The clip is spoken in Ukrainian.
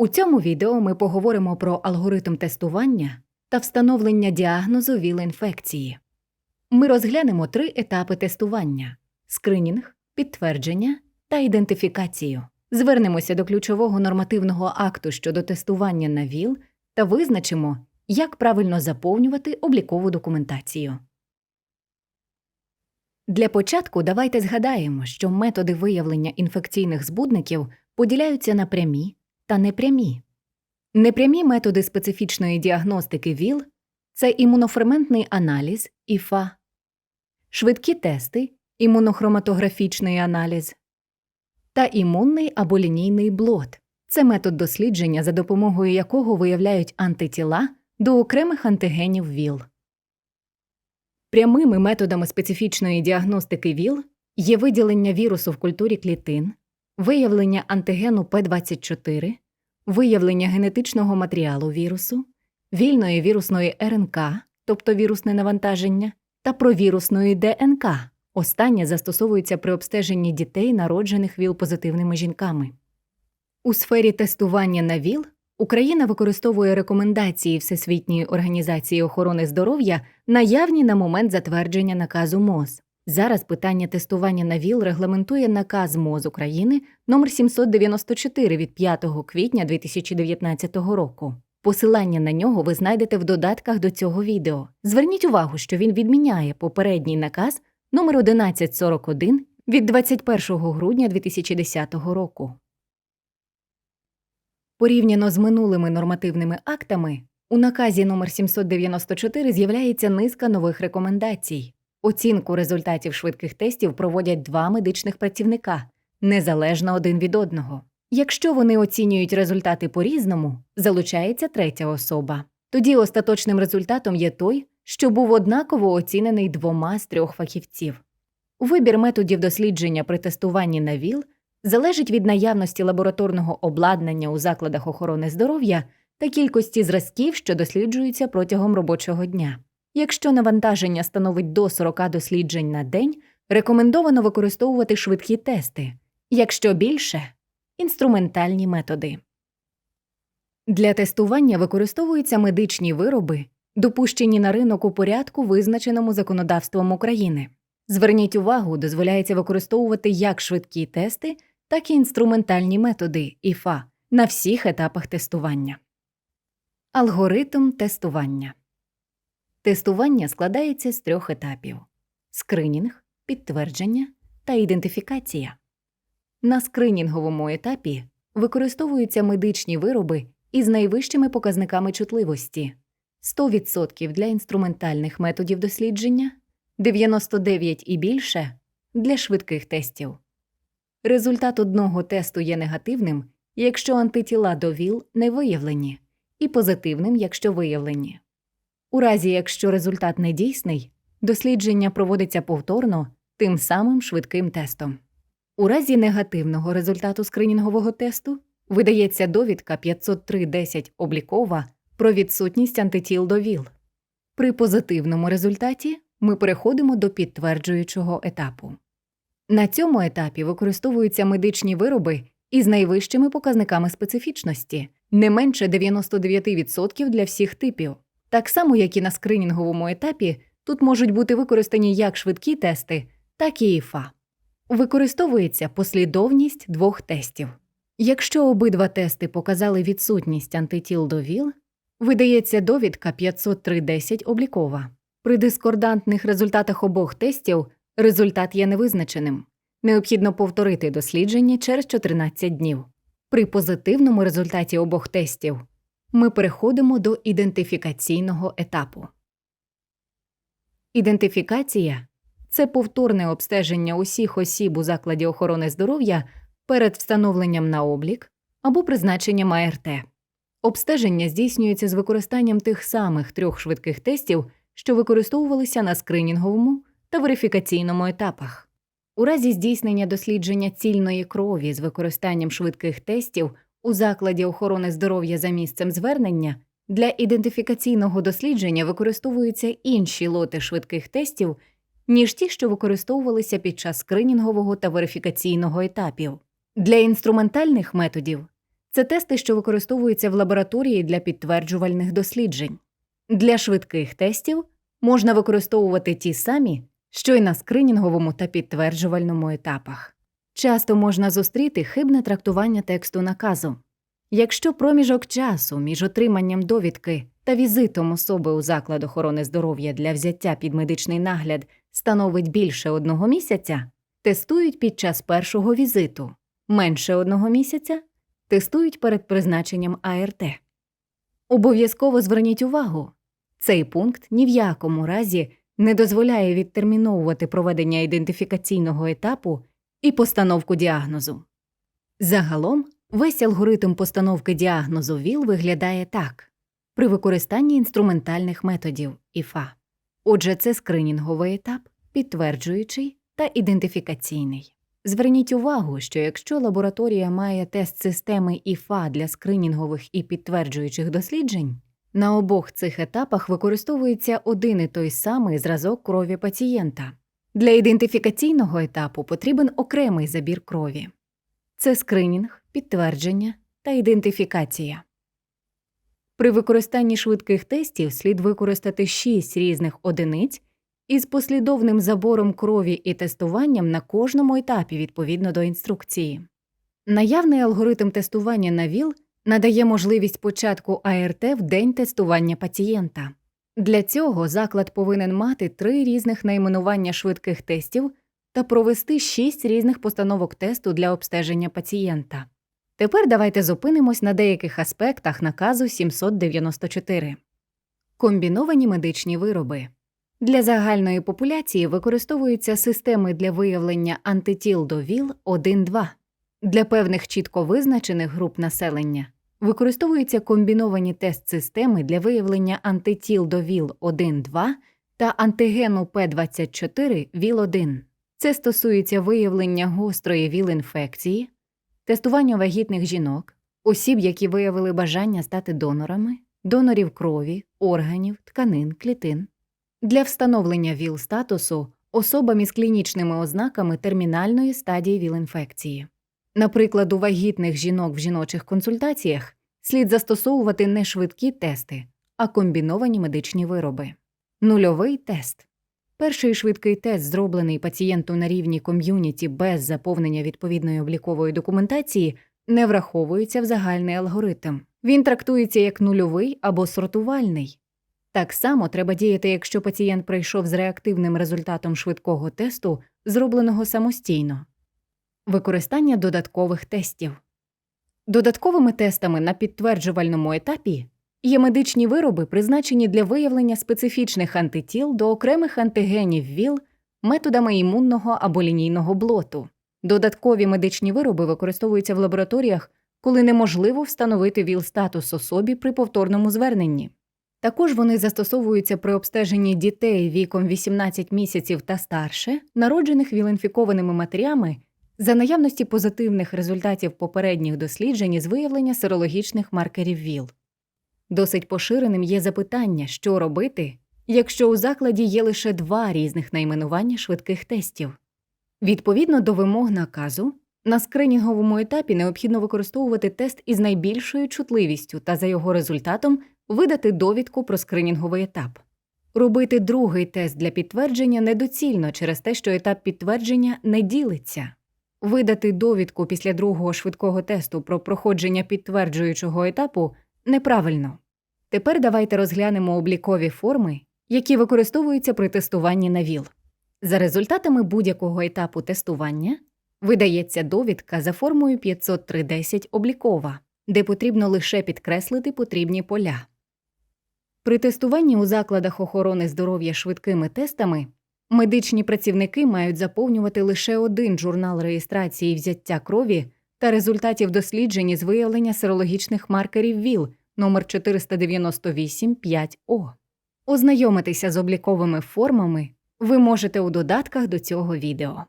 У цьому відео ми поговоримо про алгоритм тестування та встановлення діагнозу ВІЛ-інфекції. Ми розглянемо три етапи тестування: скринінг, підтвердження та ідентифікацію. Звернемося до ключового нормативного акту щодо тестування на ВІЛ та визначимо, як правильно заповнювати облікову документацію. Для початку давайте згадаємо, що методи виявлення інфекційних збудників поділяються на прямі та непрямі. Непрямі методи специфічної діагностики ВІЛ це імуноферментний аналіз ІФА, швидкі тести, імунохроматографічний аналіз та імунний або лінійний блот це метод дослідження, за допомогою якого виявляють антитіла до окремих антигенів ВІЛ. Прямими методами специфічної діагностики ВІЛ є виділення вірусу в культурі клітин, виявлення антигену П24, виявлення генетичного матеріалу вірусу, вільної вірусної РНК, тобто вірусне навантаження, та провірусної ДНК. Останнє застосовується при обстеженні дітей, народжених ВІЛ-позитивними жінками. У сфері тестування на ВІЛ Україна використовує рекомендації Всесвітньої організації охорони здоров'я, наявні на момент затвердження наказу МОЗ. Зараз питання тестування на ВІЛ регламентує наказ МОЗ України номер 794 від 5 квітня 2019 року. Посилання на нього ви знайдете в додатках до цього відео. Зверніть увагу, що він відміняє попередній наказ номер 1141 від 21 грудня 2010 року. Порівняно з минулими нормативними актами, у наказі номер 794 з'являється низка нових рекомендацій. Оцінку результатів швидких тестів проводять два медичних працівника, незалежно один від одного. Якщо вони оцінюють результати по-різному, залучається третя особа. Тоді остаточним результатом є той, що був однаково оцінений двома з трьох фахівців. Вибір методів дослідження при тестуванні на ВІЛ залежить від наявності лабораторного обладнання у закладах охорони здоров'я та кількості зразків, що досліджуються протягом робочого дня. Якщо навантаження становить до 40 досліджень на день, рекомендовано використовувати швидкі тести, якщо більше інструментальні методи. Для тестування використовуються медичні вироби, допущені на ринок у порядку, визначеному законодавством України. Зверніть увагу, дозволяється використовувати як швидкі тести, так і інструментальні методи ІФА на всіх етапах тестування. Алгоритм тестування Тестування складається з трьох етапів: скринінг, підтвердження та ідентифікація. На скринінговому етапі використовуються медичні вироби із найвищими показниками чутливості 100% для інструментальних методів дослідження, 99 і більше для швидких тестів. Результат одного тесту є негативним, якщо антитіла до ВІЛ не виявлені, і позитивним, якщо виявлені. У разі, якщо результат недійсний, дослідження проводиться повторно тим самим швидким тестом. У разі негативного результату скринінгового тесту видається довідка 503.10 облікова про відсутність антитіл до ВІЛ. При позитивному результаті ми переходимо до підтверджуючого етапу. На цьому етапі використовуються медичні вироби із найвищими показниками специфічності, не менше 99% для всіх типів. Так само, як і на скринінговому етапі, тут можуть бути використані як швидкі тести, так і ІФА. Використовується послідовність двох тестів. Якщо обидва тести показали відсутність антитіл до ВІЛ, видається довідка 503.10 облікова. При дискордантних результатах обох тестів результат є невизначеним. Необхідно повторити дослідження через 14 днів. При позитивному результаті обох тестів ми переходимо до ідентифікаційного етапу. Ідентифікація це повторне обстеження усіх осіб у закладі охорони здоров'я перед встановленням на облік або призначенням АРТ. Обстеження здійснюється з використанням тих самих трьох швидких тестів, що використовувалися на скринінговому та верифікаційному етапах. У разі здійснення дослідження цільної крові з використанням швидких тестів у закладі охорони здоров'я за місцем звернення для ідентифікаційного дослідження використовуються інші лоти швидких тестів, ніж ті, що використовувалися під час скринінгового та верифікаційного етапів. Для інструментальних методів Це тести, що використовуються в лабораторії для підтверджувальних досліджень. Для швидких тестів можна використовувати ті самі, що й на скринінговому та підтверджувальному етапах. Часто можна зустріти хибне трактування тексту наказу. Якщо проміжок часу між отриманням довідки та візитом особи у заклад охорони здоров'я для взяття під медичний нагляд становить більше одного місяця, тестують під час першого візиту, менше одного місяця тестують перед призначенням АРТ. Обов'язково зверніть увагу, цей пункт ні в якому разі не дозволяє відтерміновувати проведення ідентифікаційного етапу і постановку діагнозу. Загалом, весь алгоритм постановки діагнозу ВІЛ виглядає так при використанні інструментальних методів ІФА. Отже, це скринінговий етап, підтверджуючий та ідентифікаційний. Зверніть увагу, що якщо лабораторія має тест системи ІФА для скринінгових і підтверджуючих досліджень, на обох цих етапах використовується один і той самий зразок крові пацієнта. Для ідентифікаційного етапу потрібен окремий забір крові. Це скринінг, підтвердження та ідентифікація. При використанні швидких тестів слід використати 6 різних одиниць із послідовним забором крові і тестуванням на кожному етапі відповідно до інструкції. Наявний алгоритм тестування на ВІЛ надає можливість початку АРТ в день тестування пацієнта. Для цього заклад повинен мати три різних найменування швидких тестів та провести шість різних постановок тесту для обстеження пацієнта. Тепер давайте зупинимось на деяких аспектах наказу 794. Комбіновані медичні вироби. Для загальної популяції використовуються системи для виявлення антитіл до ВІЛ 1-2. Для певних чітко визначених груп населення використовуються комбіновані тест-системи для виявлення антитіл до ВІЛ 1-2 та антигену П24 ВІЛ-1. Це стосується виявлення гострої ВІЛ-інфекції, тестування вагітних жінок, осіб, які виявили бажання стати донорами, донорів крові, органів, тканин, клітин. Для встановлення ВІЛ-статусу особам із клінічними ознаками термінальної стадії ВІЛ-інфекції. Наприклад, у вагітних жінок в жіночих консультаціях слід застосовувати не швидкі тести, а комбіновані медичні вироби. Нульовий тест. Перший швидкий тест, зроблений пацієнту на рівні ком'юніті без заповнення відповідної облікової документації, не враховується в загальний алгоритм. Він трактується як нульовий або сортувальний. Так само треба діяти, якщо пацієнт прийшов з реактивним результатом швидкого тесту, зробленого самостійно. Використання додаткових тестів. Додатковими тестами на підтверджувальному етапі є медичні вироби, призначені для виявлення специфічних антитіл до окремих антигенів ВІЛ методами імунного або лінійного блоту. Додаткові медичні вироби використовуються в лабораторіях, коли неможливо встановити ВІЛ-статус особі при повторному зверненні. Також вони застосовуються при обстеженні дітей віком 18 місяців та старше, народжених віл-інфікованими матерями за наявності позитивних результатів попередніх досліджень із виявлення серологічних маркерів ВІЛ. Досить поширеним є запитання, що робити, якщо у закладі є лише два різних найменування швидких тестів. Відповідно до вимог наказу, на скринінговому етапі необхідно використовувати тест із найбільшою чутливістю та за його результатом видати довідку про скринінговий етап. Робити другий тест для підтвердження недоцільно через те, що етап підтвердження не ділиться. Видати довідку після другого швидкого тесту про проходження підтверджуючого етапу неправильно. Тепер давайте розглянемо облікові форми, які використовуються при тестуванні на ВІЛ. За результатами будь-якого етапу тестування видається довідка за формою 503.10 облікова, де потрібно лише підкреслити потрібні поля. При тестуванні у закладах охорони здоров'я швидкими тестами медичні працівники мають заповнювати лише один журнал реєстрації взяття крові та результатів досліджень з виявлення серологічних маркерів ВІЛ номер 498 5О. Ознайомитися з обліковими формами ви можете у додатках до цього відео.